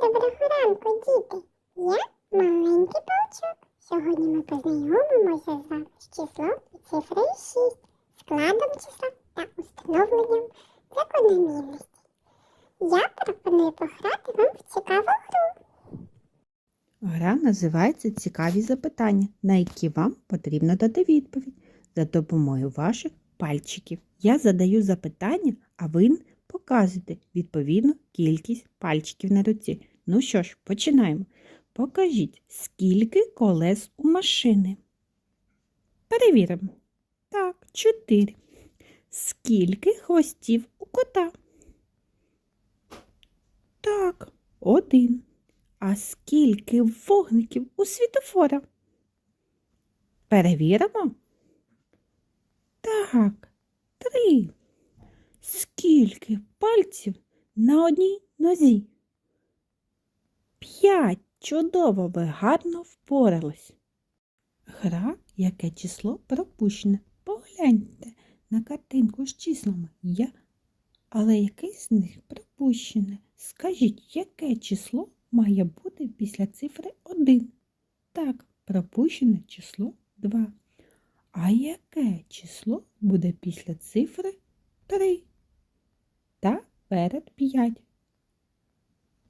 Доброго ранку, діти! Я маленький паучок. Сьогодні ми познайомимося з вами з числом і цифрою 6, складом числа та установленням закономірностей. Я пропоную пограти вам в цікаву гру. Гра називається Цікаві запитання, на які вам потрібно дати відповідь за допомогою ваших пальчиків. Я задаю запитання, а ви показуєте відповідну кількість пальчиків на руці. Ну що ж, починаємо. Покажіть, скільки колес у машини. Перевіримо. Так, чотири. Скільки хвостів у кота? Так, один. А скільки вогників у світофора? Перевіримо. Так, три. Скільки пальців на одній нозі? П'ять. Чудово, ви гарно впорались. Гра, яке число пропущене. Погляньте на картинку з числами. Я... Але яке з них пропущене? Скажіть, яке число має бути після цифри 1? Так, пропущене число 2. А яке число буде після цифри 3? Та перед 5.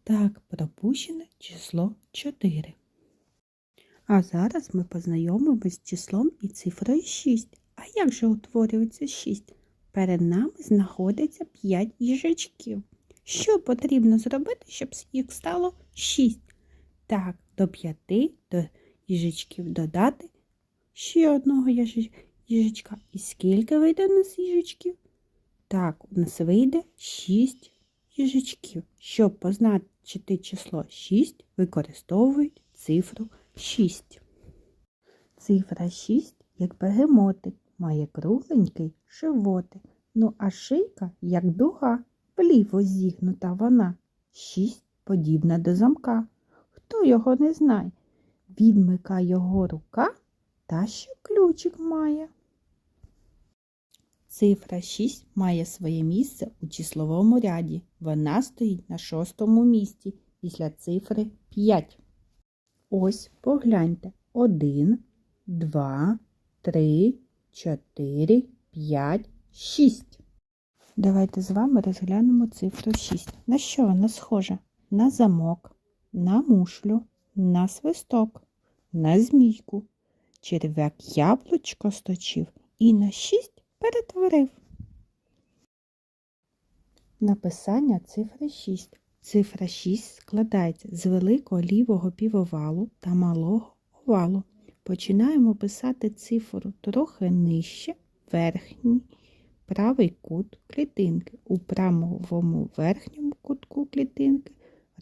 Так, пропущене число 4. А зараз ми познайомимось з числом і цифрою 6. А як же утворюється 6? Перед нами знаходиться 5 їжачків. Що потрібно зробити, щоб їх стало 6? Так, до 5 до їжачків додати ще одного їжач- їжачка. І скільки вийде у нас їжачків? Так, у нас вийде 6 їжачків. Щоб позначити число 6, використовують цифру 6. Цифра 6, як бегемотик, має кругленький животик. Ну а шийка, як дуга, вліво зігнута вона. 6 подібна до замка. Хто його не знає? Відмика його рука, та що ключик має. Цифра 6 має своє місце у числовому ряді. Вона стоїть на шостому місці після цифри 5. Ось погляньте. 1, 2, 3, 4, 5, 6. Давайте з вами розглянемо цифру 6. На що вона схожа? На замок, на мушлю, на свисток, на змійку. Черв'як яблучко сточив і на 6 перетворив. Написання цифри 6. Цифра 6 складається з великого лівого півовалу та малого овалу. Починаємо писати цифру трохи нижче, верхній правий кут клітинки. У правому верхньому кутку клітинки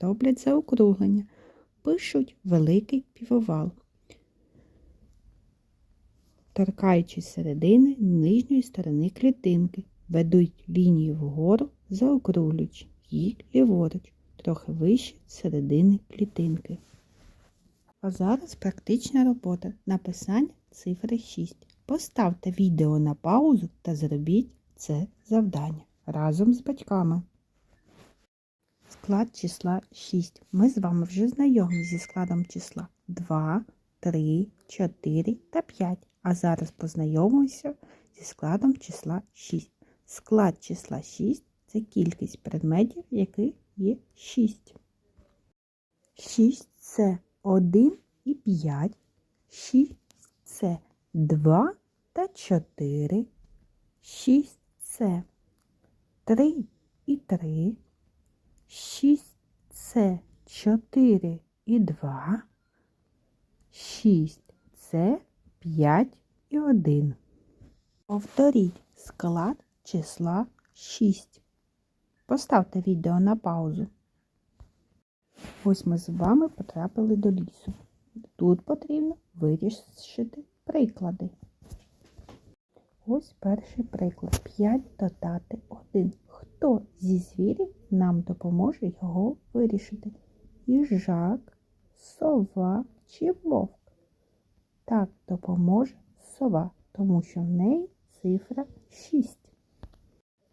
роблять заокруглення, пишуть великий півовал торкаючись середини нижньої сторони клітинки, ведуть лінію вгору, заокруглюючи її ліворуч, трохи вище середини клітинки. А зараз практична робота написання цифри 6. Поставте відео на паузу та зробіть це завдання разом з батьками. Склад числа 6. Ми з вами вже знайомі зі складом числа 2, 3, 4 та 5. А зараз познайомимося зі складом числа 6. Склад числа 6 це кількість предметів, яких є 6. 6 це 1 і 5. 6 це 2 та 4. 6 це 3 і 3. 6 це 4 і 2. 6 це 5 і 1. Повторіть склад числа 6. Поставте відео на паузу. Ось ми з вами потрапили до лісу. Тут потрібно вирішити приклади. Ось перший приклад. 5 додати 1. Хто зі звірів нам допоможе його вирішити? Їжак, сова чи вовк? Так допоможе сова, тому що в неї цифра 6.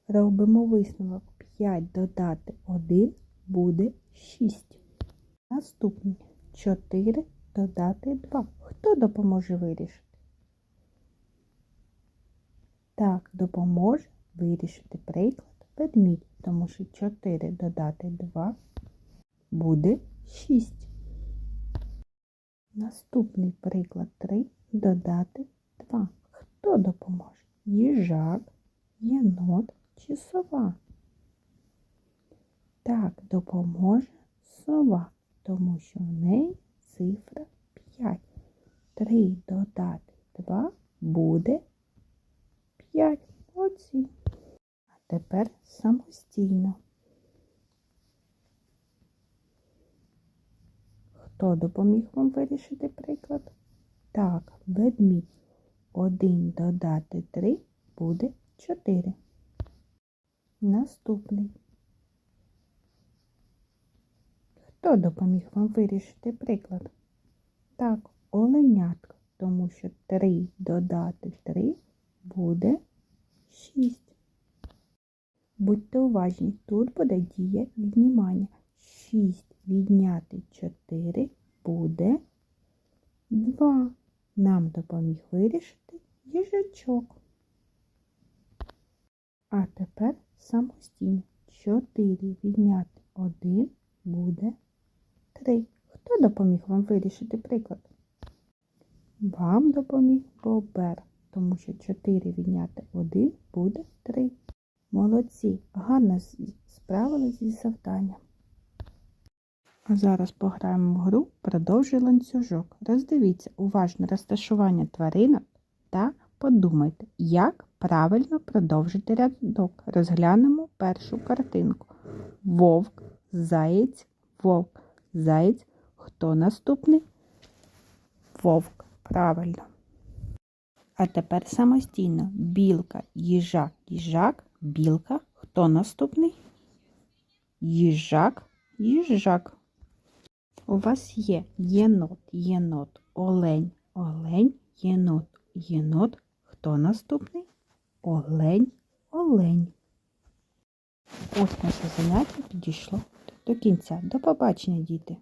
Робимо висновок 5 додати 1 буде 6. Наступний 4 додати 2. Хто допоможе вирішити? Так, допоможе вирішити приклад ведмідь, тому що 4 додати 2 буде 6. Наступний приклад 3 додати 2. Хто допоможе? Їжак, єнот чи сова? Так, допоможе сова, тому що в неї цифра 5. 3 додати 2 буде 5. Оці. А тепер самостійно. Хто допоміг вам вирішити приклад? Так, ведмідь. 1 додати 3 буде 4. Наступний. Хто допоміг вам вирішити приклад? Так, оленятко, тому що 3 додати 3 буде 6. Будьте уважні, тут буде дія віднімання. 6 відняти 4 буде 2. Нам допоміг вирішити їжачок. А тепер самостійно. 4 відняти 1 буде 3. Хто допоміг вам вирішити приклад? Вам допоміг Бобер, тому що 4 відняти 1 буде 3. Молодці, гарно справились із завданням. А зараз пограємо в гру Продовжуй ланцюжок. Роздивіться уважно розташування тваринок та подумайте, як правильно продовжити рядок. Розглянемо першу картинку. Вовк, заєць, вовк, заєць. Хто наступний? Вовк. Правильно. А тепер самостійно. Білка, їжак, їжак, білка. Хто наступний? Їжак, їжак. У вас є єнот, єнот, олень, олень, єнот, єнот. Хто наступний? Олень, олень. Ось наше заняття підійшло до кінця. До побачення, діти!